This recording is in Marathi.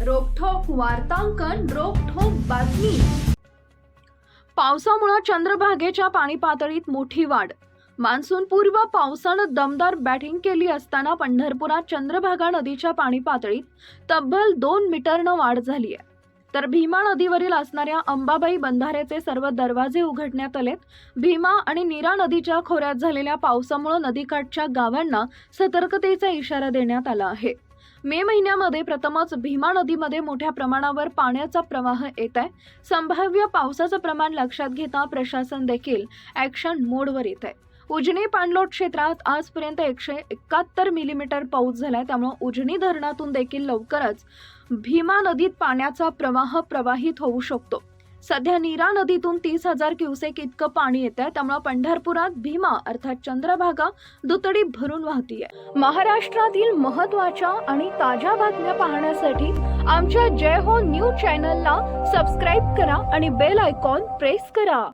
वार्तांकन रोखोक बातमी. पावसामुळे चंद्रभागेच्या पाणी पातळीत मोठी वाढ. मान्सून पूर्व पावसानं दमदार बॅटिंग केली असताना पंढरपुरात चंद्रभागा नदीच्या पाणी पातळीत तब्बल दोन मीटरनं वाढ झाली आहे. तर भीमा नदीवरील असणाऱ्या अंबाबाई बंधाऱ्याचे सर्व दरवाजे उघडण्यात आलेत. भीमा आणि नीरा नदीच्या खोऱ्यात झालेल्या पावसामुळे नदीकाठच्या गावांना सतर्कतेचा इशारा देण्यात आला आहे. मे महिन्यामध्ये प्रथमच भीमा नदीमध्ये मोठ्या प्रमाणावर पाण्याचा प्रवाह येत आहे. संभाव्य पावसाचं प्रमाण लक्षात घेता प्रशासन देखील ॲक्शन मोडवर येत आहे. उजनी पाणलोट क्षेत्रात आजपर्यंत एकशे एकाहत्तर मिलीमीटर पाऊस झालाय. त्यामुळे उजनी धरणातून देखील लवकरच भीमा नदीत पाण्याचा प्रवाह प्रवाहित होऊ शकतो. सध्या नीरा नदीतून तीस हजार क्युसेक इतकं पाणी येत आहे त्यामुळे पंढरपुरात भीमा अर्थात चंद्रभागा दुतडी भरून वाहतीये. महाराष्ट्रातील महत्त्वाच्या आणि ताज्या बातम्या पाहण्यासाठी आमच्या जय हो न्यूज चॅनलला सबस्क्राईब करा आणि बेल आयकॉन प्रेस करा.